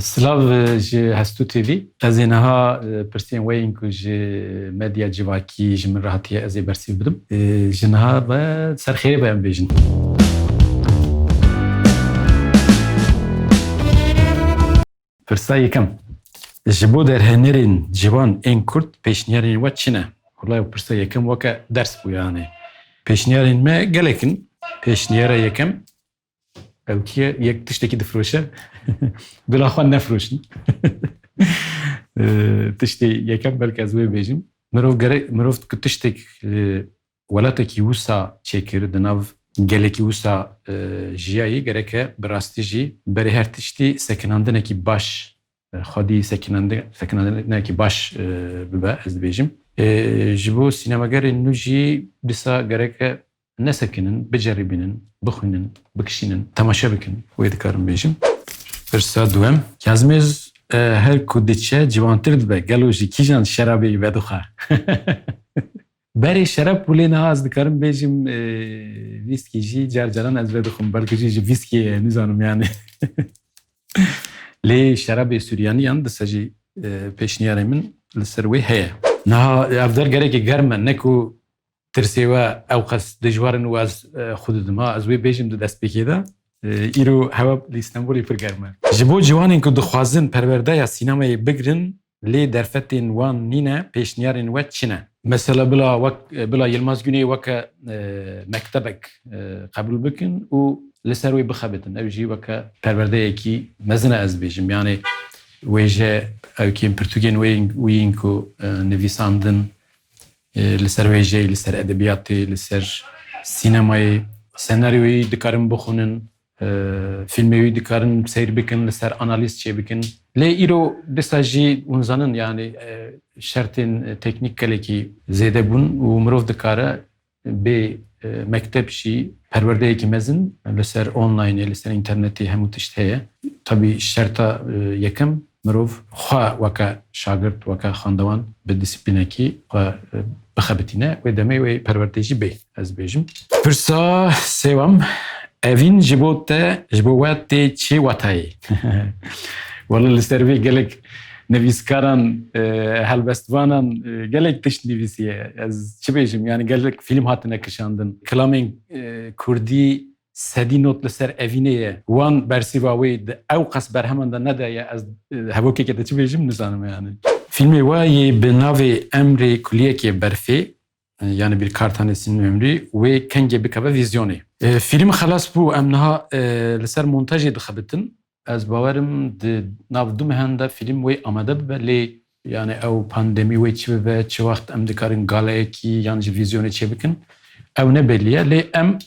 Slav ji Hestu TV. Ez ê niha pirsiyên wê in ku ji medya civakî ji min rahatiye ez ê bersîv bidim. Ji niha ve serxêrê be em bêjin. Pirsa yekem. Ji bo derhenerên ciwan ên Kurd pêşniyarên we çi ne? Hulay pirsa yekem weke ders bû yani. Yek tiştekî difroşe bila xwe nefroşin. Tiştê yekem belki ez wê bêjim. Mirov gerek mirov tiştek welatekî wisa çêkir di nav gelekî wisa jiyayê gereke bi rastî jî berê her tiştî sekinandinekî baş xwedî sekinandinekî baş bibe ez dibêjim. Ji bo sînemagerên nû jî dîsa gereke nesekinin, biceribinin, bixwînin, bikişînin, temaşe bikin. Wê dikarim bêjim. Pirsa duem. Yazmêz her ku diçe ciwantir dibe gelo jî kîjan şerabê vedixa. Berê şerab pulê niha ez dikarim bêjim vîskî jî car caran ez vedixim belkî jî ji vîskiyê nizanim yani. Lê şerabê Süryaniyan disa jî pêşniyarê min li ser wê heye. Niha ev der gerekê germ e ne ku ترسێوە ئەو قەس دەژوارن واز خودما ئەز وێ بێژم دەدەستپێکێدا ئیرۆ هەوە لیستنبولی پرگەرمە ji بۆ جوانین کو dixwazin perwerdaya sînamayê bigrin lê derfetên wan nîne pêşniyarên we çine mesela bila wek bila yilmaz günê weke mektebek qebul bikin û li ser wê bixebitin ew jî weke perwerdeyekî mezine ez bêjim yanê wêje ew kêm pirtûgên wêyên ku nivîsandin li ser wê jê li ser edebiyatê li ser sînemayê senaryoyî dikarin bixwinin filmê wî dikarin seyr bikin li ser analîz çê bikin lê îro dîsa jî hûn zanin yani şertên teknîk gelekî zêde bûn û mirov dikare bê mektep jî perwerdeyekî mezin li weke şagirt weke xandewan bi dîsîplînekî xwe bixebitîne wê demê wê perwerdeyî jî bê ez bêjim. Pirsa sêwam evîn ji bo te ji bo we tê çê watayê Wala li ser gelek nivîskaran helbestvanan gelek tişt nivîsiye ez çi bêjim yani gelek film hatine kişandin kilamên Kurdî sedî not li ser evînê ye wan bersîva wê di ew qas berheman de nedaye ez hevokeke de çi bêjim nizanim yani. Filmê we yê bi navê emrê kuliyekê berfê yani bir kartanesinin ömrü ve kenge bikave vizyonê. Film xelas bû em niha li ser montajê dixebitin ez bawerim di nav du mehenda film wê amade bibe lê yani ew pandemî wê çi bibe çi wext em dikarin galeyekî yan ji vizyonê çê bikin ew ne belliye lê em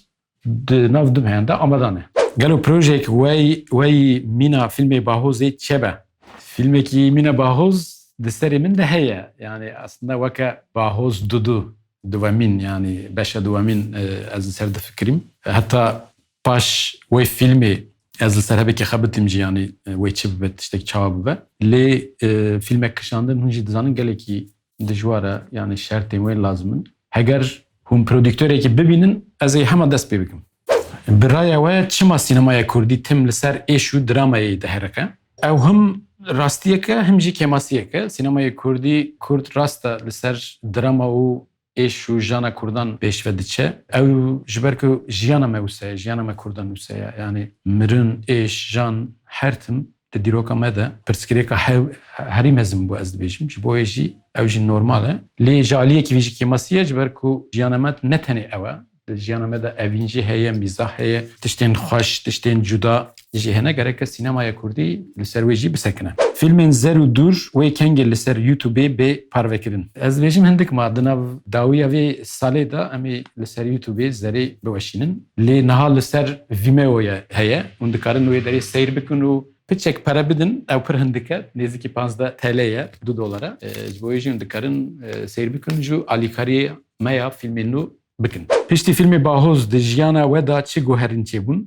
nav du mehenda amadan e. Gelo projeyek wey wey mîna filmê bahozê çebe. Filmekî mîna bahoz di serê min de heye yani aslında weke bahoz dudu duvemîn yani beşe duvemîn ez li ser difikirim. Heta paş wê filmê ez li ser hebekê xebitim jî yanî wê çi bibe tiştek çawa bibe. Lê filmek kişandin hûn jî dizanin gelekî dijwar e yani şertên wê lazim Heger hûn prodüktörekî bibînin ez ê hema dest pê bikim. Bi raya we çima sînemaya Kurdî tim li ser êş û dramayê diherike. Ew him rastiyeke him jî kemasiyeke. Sînemaya Kurdî Kurd rast e li ser drama û êş û jana Kurdan pêş ve diçe. Ew ji ber ku jiyana me wise, jiyana me Kurdan wise. Yani mirin, êş, jan her tim di dîroka me de pirsgirêka hev herî mezin bû ez dibêjim. Ji bo wê jî ew jî normal e. Lê ji aliyekî vî jî kêmasiye ji ber ku jiyana me ne tenê ew e. Jiyana me de evîn jî heye, mîzah heye, tiştên xweş, tiştên cuda jî hene gereke sînemaya Kurdî li ser wê jî bisekine. Filmên zer û dûr wê kengê li ser YouTubeê bê parvekirin. Ez bêjim hindik ma di nav dawiya vê salê da em ê li ser YouTubeê zerê biweşînin. Lê niha li ser Vimeo'ya heye hûn dikarin derê seyr bikin û piçek para bidin ew pir hindike nêzîkî 15 TL ye 2 dolara. Ji bo wê jî hûn dikarin seyr bikin. Piştî filmê bahoz di jiyana we da çi guherîn çêbûn?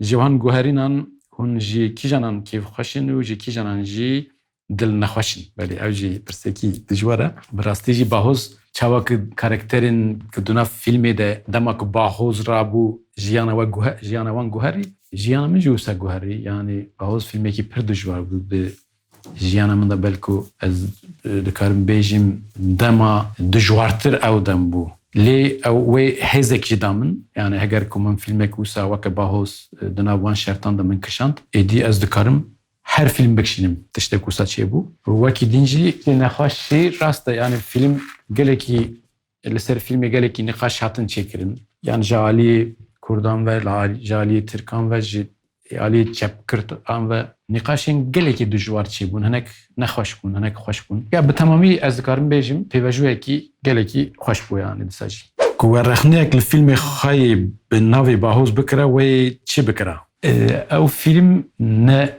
Ji wan guherînan hûn ji kîjanan kêfxweşin û ji kîjanan jî dil nexweşin belê ew jî pirsekî dijwar e bi rastî jî bahoz çawa ku karakterên ku duna filmê de dema ku bahoz rabû jiyana we jiyana wan guherî jiyana min jî wisa guherî yanî bahoz filmekî pir dijwar bû bi jiyana min de belku ez dikarim bêjim dema dijwartir ew dem bû lê ew wê hêzek jî da min yani heger ku min filmek wisa weke bahoz di nav wan şertan de min her film bikişînim tiştek wisa çêbû wekî din jî nexweşî rast e yani film gelekî li ser filmê gelekî nîqaş hatin çêkirin yani ji aliyê Kurdan ve ji aliyê Tirkan ve ji aliyê çepkirtan ve nîqaşên gelekî dijwar çêbûn hinek nexweş bûn hinek xweş bûn ya bi temamî ez dikarim bêjim pêvejiyekî gelekî xweş bû yani disa jî ku we rexneyek li filmê xayê bi navê bahoz bikire wê çi bikire ew film ne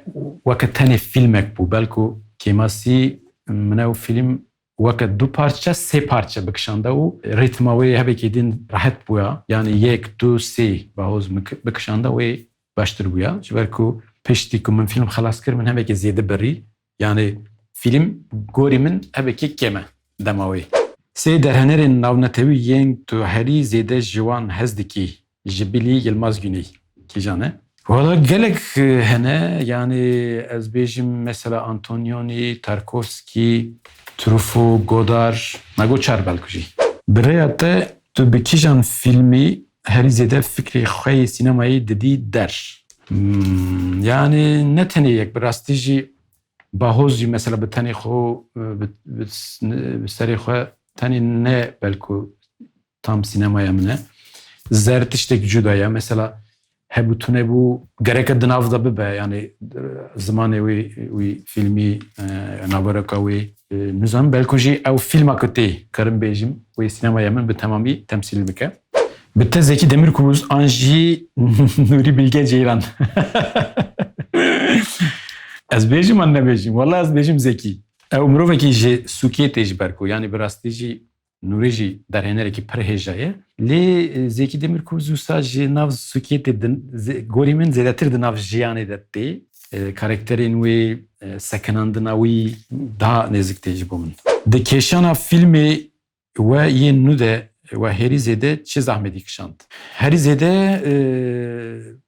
weke tenê filmek bû belku kêmasî min ew film weke du parça sê parça bikişanda û rîtma wê hebekî din rehet bûya yani yek du sê bahoz bikişanda wê baştir bûya ji ber ku piştî ku min film xelas kir min hebekî zêde birî yani film gorî min hebekî kêm e dema wê Sê derhenerên navnetewî yên tu herî zêde ji wan hez dikî ji bilî Yilmaz Güney. Kîjan e Valla gelek hene yani ez mesela Antonioni, Tarkovski, Truffaut, Godard, nago çar belku jî. Birêya te tu filmî herî zêde fikrê xwe yê sînemayê didî der. Hmm, yani ne tenê yek bi rastî jî bahoz jî mesela bi tenê xwe bi serê xwe tenê ne belku tam sînemaya min e. Zer tiştek cuda ya mesela hebûtune bû gereke di nav da bibe yani zimanê wê wî filmî nabereka wê nizam belku jî ew filma ku tê karim bêjim wê sînemaya min bi temamî temsîl bike. Bi te Zeki Demirkubuz an jî Nûrî Bilge Ceylan. ez bêjim an nebêjim wala ez bêjim Zekî. Ew mirovekî ji Sûkiyê tê ji ber ku Nûrê jî derhenerekî pir hêja ye. Lê Zekî Demirkubuz wisa ji nav Sûkiyetê gorî min zêdetir di nav jiyanê de tê. Karakterên wê sekinandina wî daha nezik tê ji bo min. Di kêşana filmê we yên nû de we herî zêde çi zahmetî kişand. Herî zêde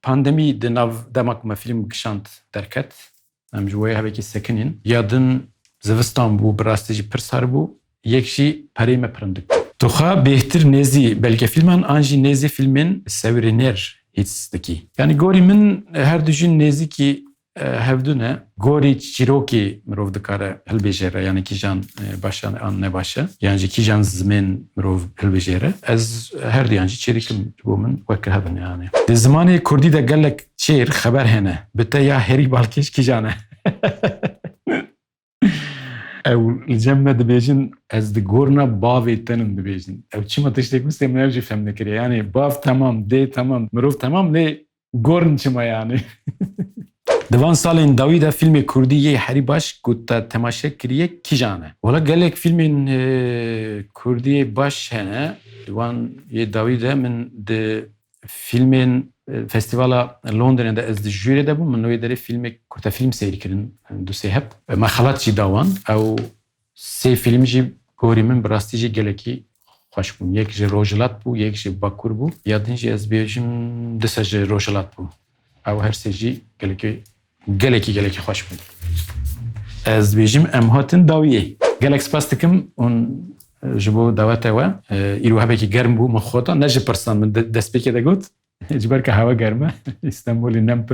pandemî di nav demak me film kişand derket. Em ji wê hevekî sekinîn. Ya din zivistan bû bi rastî jî perê me pirindik. Tuxa bêhtir nezî belge filman an jî nezî filmên sewrêner hîs dikî. Yani gorî min her du jîn nezîkî hevdû ne gorî çîrokê mirov dikare yani kîjan başa an nebaşe yani jî kîjan zimên mirov hilbêjêre ez her çêrikim bo min weke hebin yani. Di zimanê Kurdî de gelek çêr xeber hene bi te ya herî balkêş kîjan e. ew li cem me dibêjin ez di gorna bavê tenim dibêjin. Ew çima tiştek wî min ew jî fehm nekiriye yani bav temam dê temam mirov temam lê gorn çima yani. Di van salên dawî de filmê Kurdî yê herî baş ku te temaşe kiriye kîjan e? Wala gelek filmên Kurdiyê baş hene di wan yê dawî de min فستیوالا لندنێدا ئەس ژێرە دەبوو من نوێ دەرێ فیلمێک کورتە فیلم سیریکردن دوسێ هەب. مەخەڵاتی داوان ئەو سێ فیلمژی گۆری من بڕاستیژی گەلکی خوش بووم یەکژێ ڕۆژلات بوو یەکژێ باکوور بوو. یادنجی ئەس بێژم دسەژێ ڕۆژلات بوو. ئەو هەر سێژی گەلکی گەلێکی گەلێکی خوش بوو. ئەس بێژیم ئەم هاتن داویە گەلک سپاس دکم اون ji بۆ داواتەوە ئیروهابێکی گەرم بوو من خۆتان نەژە پرسان من دەستپێکی دەگوت. Min destpêkê de got ji ber ke hewa germ e İstanbulê nem